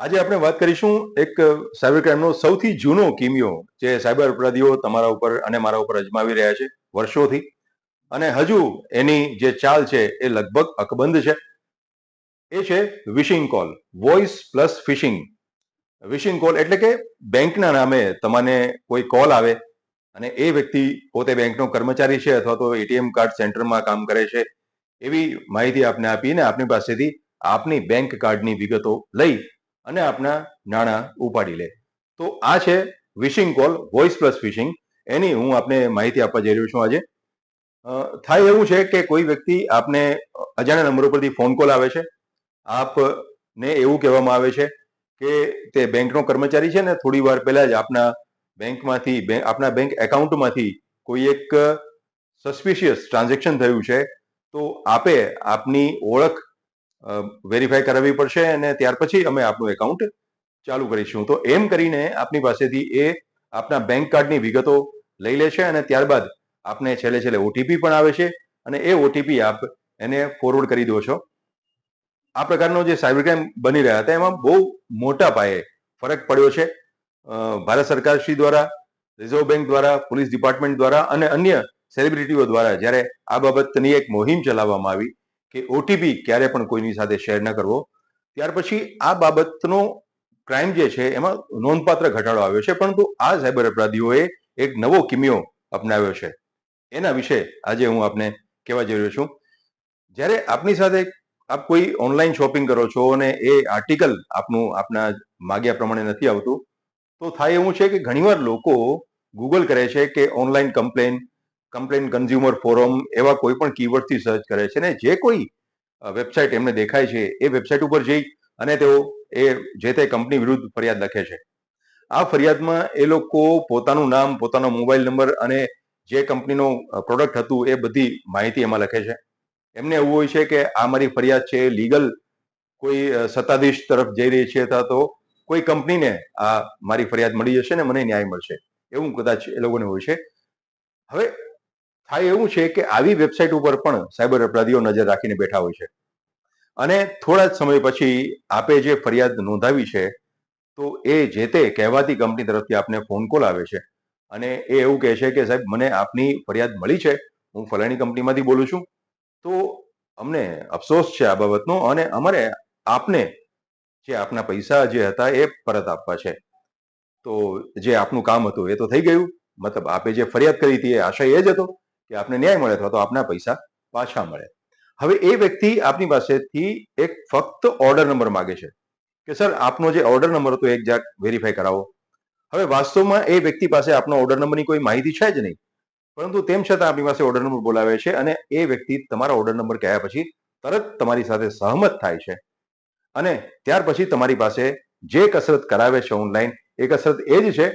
આજે આપણે વાત કરીશું એક સાયબર ક્રાઇમનો સૌથી જૂનો કિમિયો જે સાયબર અપરાધીઓ તમારા ઉપર અને મારા ઉપર અજમાવી રહ્યા છે વર્ષોથી. અને હજુ એની જે ચાલ છે એ લગભગ અકબંધ છે. એ છે vishing call voice plus phishing vishing call એટલે કે બેંકના નામે તમને કોઈ કોલ આવે અને એ વ્યક્તિ પોતે બેંકનો કર્મચારી છે અથવા તો એટીએમ કાર્ડ સેન્ટરમાં કામ કરે છે એવી માહિતી આપને આપીને આપની પાસેથી આપની બેંક કાર્ડની વિગતો લઈ અને આપના નાણાં ઉપાડી લે. તો આ છે vishing call voice plus phishing એની હું આપને માહિતી આપવા જઈ રહ્યો છું આજે. થાય એવું છે કે કોઈ વ્યક્તિ આપને અજાણ્યા નંબર ઉપરથી ફોન કોલ આવે છે. આપને એવું કહેવામાં આવે છે કે તે બેંકનો કર્મચારી છે ને થોડી વાર પહેલા જ આપના બેંકમાંથી આપના બેંક એકાઉન્ટમાંથી કોઈ એક સસ્પિશિયસ ટ્રાન્ઝેક્શન થયું છે. તો આપે આપની ઓળખ વેરીફાઈ કરાવવી પડશે અને ત્યાર પછી અમે આપનું એકાઉન્ટ ચાલુ કરીશું. તો એમ કરીને આપની પાસેથી એ આપના બેંક કાર્ડની વિગતો લઈ લે છે અને ત્યારબાદ આપને છેલ્લે છેલ્લે ઓટીપી પણ આવે છે અને એ ઓટીપી આપ એને ફોરવર્ડ કરી દો છો. આ પ્રકારનો જે સાયબર ક્રાઇમ બની રહ્યા હતા, એમાં બહુ મોટા પાયે ફરક પડ્યો છે. ભારત સરકાર શ્રી દ્વારા, રિઝર્વ બેંક દ્વારા, પોલીસ ડિપાર્ટમેન્ટ દ્વારા અને અન્ય સેલિબ્રિટીઓ દ્વારા જ્યારે આ બાબતની એક મુહિમ ચલાવવામાં આવી કે ઓટીપી ક્યારે પણ કોઈની સાથે શેર ન કરવો. ત્યાર પછી આ બાબતનો ક્રાઇમ જે છે એમાં નોંધપાત્ર ઘટાડો આવ્યો છે, પરંતુ આ સાયબર અપરાધીઓએ એક નવો કિમિયો અપનાવ્યો છે. એના વિશે આજે હું આપને કહેવા જઈ રહ્યો છું. જ્યારે આપની સાથે આપ કોઈ ઓનલાઈન શોપિંગ કરો છો અને એ આર્ટિકલ આપનું આપના માગ્યા પ્રમાણે નથી આવતું, તો થાય એવું છે કે ઘણીવાર લોકો ગૂગલ કરે છે કે online complaint complaint consumer forum એવા કોઈ પણ કીવર્ડથી સર્ચ કરે છે ને જે કોઈ વેબસાઇટ એમને દેખાય છે, એ વેબસાઇટ ઉપર જઈ અને તેઓ એ જે તે કંપની વિરુદ્ધ ફરિયાદ લખે છે. આ ફરિયાદમાં એ લોકો પોતાનું નામ, પોતાનો મોબાઈલ નંબર અને જે કંપનીનો પ્રોડક્ટ હતું એ બધી માહિતી એમાં લખે છે. એમને એવું હોય છે કે આ મારી ફરિયાદ છે લીગલ કોઈ સત્તાધીશ તરફ જઈ રહી છે અથવા તો કોઈ કંપનીને આ મારી ફરિયાદ મળી જશે ને મને ન્યાય મળશે. એવું કદાચ એ લોકોને હોય છે. હવે થાય એવું છે કે આવી વેબસાઇટ ઉપર પણ સાયબર અપરાધીઓ નજર રાખીને બેઠા હોય છે. અને થોડા જ સમય પછી આપે જે ફરિયાદ નોંધાવી છે, તો એ જે તે કહેવાતી કંપની તરફથી આપને ફોન કોલ આવે છે. અને એ એવું કહે છે કે, સાહેબ, મને આપની ફરિયાદ મળી છે, હું ફલાણી કંપનીમાંથી બોલું છું. તો અમને અફસોસ છે આ બાબતનો અને અમારે આપને જે આપના પૈસા જે હતા એ પરત આપવા છે. તો જે આપનું કામ હતું એ તો થઈ ગયું. મતલબ આપે જે ફરિયાદ કરી હતી એ આશય એ જ હતો. કે આપને ન્યાય મળે અથવા તો આપના પૈસા પાછા મળે. હવે એ વ્યક્તિ આપની પાસેથી એક ફક્ત ઓર્ડર નંબર માગે છે કે, સર, આપનો જે ઓર્ડર નંબર હતો એક જાક વેરીફાઈ કરાવો. હવે વાસ્તવમાં એ વ્યક્તિ પાસે આપનો ઓર્ડર નંબરની કોઈ માહિતી છે જ નહીં. પરંતુ તેમ છતાં આપણી પાસે ઓર્ડર નંબર બોલાવે છે અને એ વ્યક્તિ તમારા ઓર્ડર નંબર કહ્યા પછી તરત તમારી સાથે સહમત થાય છે. અને ત્યાર પછી તમારી પાસે જે કસરત કરાવે છે ઓનલાઈન એ કસરત એ જ છે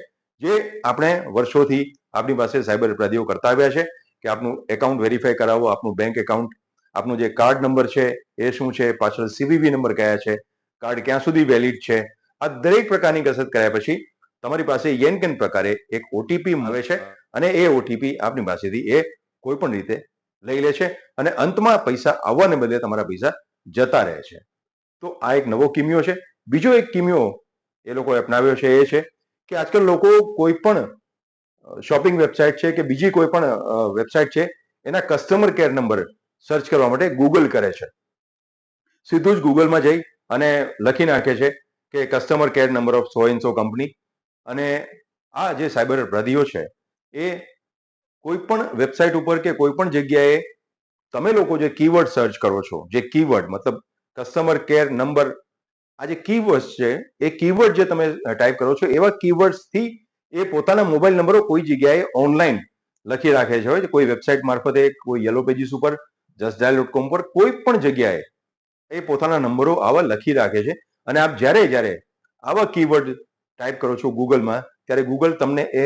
જે આપણે વર્ષોથી આપણી પાસે સાયબર અપરાધીઓ કરતા આવ્યા છે કે આપનું એકાઉન્ટ વેરીફાઈ કરાવો, આપનું બેંક એકાઉન્ટ આપનું જે કાર્ડ નંબર છે એ શું છે, પાછળ સીવીવી નંબર કયા છે કાર્ડ ક્યાં સુધી વેલિડ છે, આ દરેક પ્રકારની કસરત કર્યા પછી તમારી પાસે યેન કેન પ્રકારે એક ઓટીપી મળે છે અને એ ઓટીપી આપની પાસેથી એ કોઈ પણ રીતે લઈ લે છે અને અંતમાં પૈસા આવવાને બદલે તમારા પૈસા જતા રહે છે. તો આ એક નવો કિમિયો છે. બીજો એક કિમિયો એ લોકોએ અપનાવ્યો છે એ છે કે આજકાલ લોકો કોઈ પણ શોપિંગ વેબસાઇટ છે કે બીજી કોઈ પણ વેબસાઇટ છે, એના કસ્ટમર કેર નંબર સર્ચ કરવા માટે ગૂગલ કરે છે. સીધું જ ગૂગલમાં જઈ અને લખી નાખે છે કે customer care number of so so company અને આ જે સાયબર અપરાધીઓ છે, એ કોઈ પણ વેબસાઇટ ઉપર કે કોઈ પણ જગ્યાએ તમે લોકો જે કીવર્ડ સર્ચ કરો છો, જે કીવર્ડ મતલબ કસ્ટમર કેર નંબર આ જે કીવર્ડ્સ છે, એ કીવર્ડ જે તમે ટાઈપ કરો છો, એવા કીવર્ડ્સથી એ પોતાના મોબાઈલ નંબરો કોઈ જગ્યાએ ઓનલાઈન લખી રાખે છે. હોય કોઈ વેબસાઇટ મારફતે, કોઈ યલો પેજીસ ઉપર જસ્ટ ડાયલ ડોટ કોમ પર, કોઈ પણ જગ્યાએ એ પોતાના નંબરો આવા લખી રાખે છે. અને આપ જ્યારે જ્યારે આવા કીવર્ડ ટાઈપ કરો છો ગૂગલમાં ત્યારે ગૂગલ તમને એ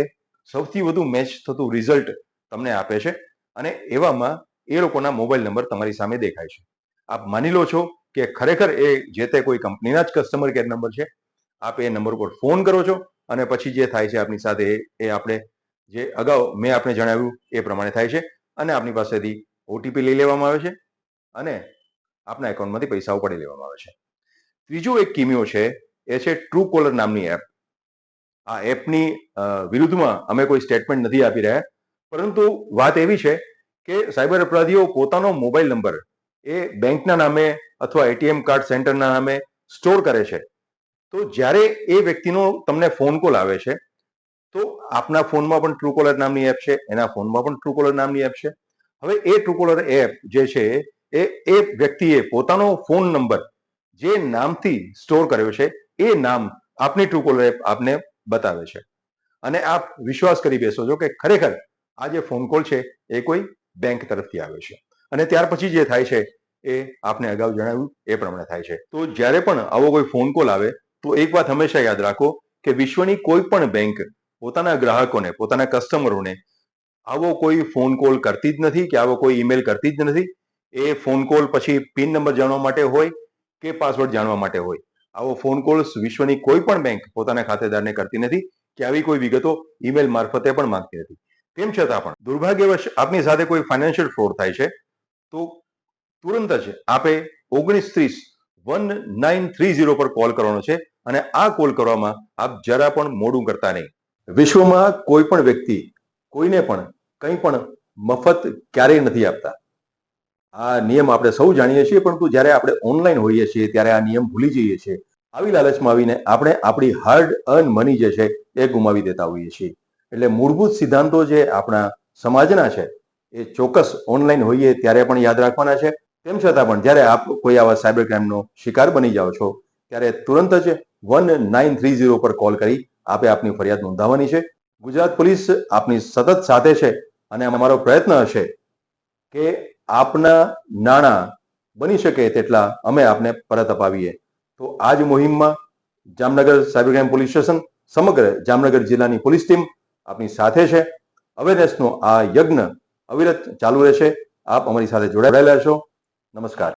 સૌથી વધુ મેચ થતું રિઝલ્ટ તમને આપે છે. અને એવામાં એ લોકોના મોબાઈલ નંબર તમારી સામે દેખાય છે. આપ માની લો છો કે ખરેખર એ જે તે કોઈ કંપનીના જ કસ્ટમર કેર નંબર છે. આપ એ નંબર ઉપર ફોન કરો છો. અને પછી જે થાય છે આપની સાથે એ- આપણે જે અગાઉ મેં આપને જણાવ્યું એ પ્રમાણે થાય છે અને આપની પાસેથી ઓટીપી લઈ લેવામાં આવે છે અને આપના એકાઉન્ટમાંથી પૈસા ઉપાડી લેવામાં આવે છે. ત્રીજો એક કિમિયો છે, એ છે ટ્રુ કોલર નામની એપ. આ એપની વિરુદ્ધમાં અમે કોઈ સ્ટેટમેન્ટ નથી આપી રહ્યા, પરંતુ વાત એવી છે કે સાયબર અપરાધીઓ પોતાનો મોબાઈલ નંબર એ બેંકના નામે અથવા એટીએમ કાર્ડ સેન્ટરના નામે સ્ટોર કરે છે. તો જ્યારે એ વ્યક્તિનો તમને ફોન કોલ આવે છે, તો આપના ફોનમાં પણ ટ્રુકોલર નામની એપ છે, એના ફોનમાં પણ ટ્રુકોલર નામની એપ છે. હવે એ ટ્રુકોલર એપ જે છે, એ એ વ્યક્તિએ પોતાનો ફોન નંબર જે નામથી સ્ટોર કર્યો છે, એ નામ આપની ટ્રુકોલર એપ આપને બતાવે છે. અને આપ વિશ્વાસ કરી બેસો છો કે ખરેખર આ જે ફોન કોલ છે, એ કોઈ બેંક તરફથી આવે છે. અને ત્યાર પછી જે થાય છે, એ આપને અગાઉ જણાવ્યું એ પ્રમાણે થાય છે. તો જ્યારે પણ આવો કોઈ ફોન કોલ આવે તો એક વાત હંમેશા યાદ રાખો કે વિશ્વની કોઈ પણ બેંક પોતાના ગ્રાહકોને, પોતાના કસ્ટમરોને આવો કોઈ ફોન કોલ કરતી જ નથી કે આવો કોઈ ઈમેલ કરતી જ નથી. એ ફોન કોલ પછી પિન નંબર જાણવા માટે હોય કે પાસવર્ડ જાણવા માટે હોય. આવો ફોન કોલ વિશ્વની કોઈ પણ બેંક પોતાના ખાતેદારને કરતી નથી કે આવી કોઈ વિગતો ઈમેલ મારફતે પણ માંગતી નથી. તેમ છતાં પણ દુર્ભાગ્યવશ આપની સાથે કોઈ ફાઇનાન્શિયલ ફ્રોડ થાય છે તો તુરંત જ આપે ઓગણીસ ત્રીસ વન નાઇન થ્રી ઝીરો પર કોલ કરવાનો છે. અને આ કોલ કરવામાં આપ જરા પણ મોડું કરતા નહીં. વિશ્વમાં કોઈ પણ વ્યક્તિ કોઈને પણ કંઈ પણ મફત ક્યારેય નથી આપતા. આ નિયમ આપણે સૌ જાણીએ છીએ, પરંતુ જ્યારે આપણે ઓનલાઈન હોઈએ છીએ, ત્યારે આ નિયમ ભૂલી જઈએ છીએ. આવી લાલચમાં આવીને આપણે આપણી હાર્ડ અર્ન મની જે છે, એ ગુમાવી દેતા હોઈએ છીએ. એટલે મૂળભૂત સિદ્ધાંતો જે આપણા સમાજના છે, એ ચોક્કસ ઓનલાઈન હોઈએ ત્યારે પણ યાદ રાખવાના છે. તેમ છતાં પણ જ્યારે આપ કોઈ આવા સાયબર ક્રાઇમનો શિકાર બની જાઓ છો ત્યારે તુરંત જ વન નાઇન થ્રી ઝીરો પર કોલ કરી આપે આપની ફરિયાદ નોંધાવવાની છે. ગુજરાત પોલીસ આપની સતત સાથે છે અને અમારો પ્રયત્ન હશે કે આપના નાણાં બની શકે તેટલા અમે આપને પરત અપાવીએ. તો આ જ મુહિમમાં Jamnagar cyber crime police station સમગ્ર જામનગર જિલ્લાની પોલીસ ટીમ આપની સાથે છે. અવેરનેસનો આ યજ્ઞ અવિરત ચાલુ રહેશે. આપ અમારી સાથે જોડાયેલા છો નમસ્કાર.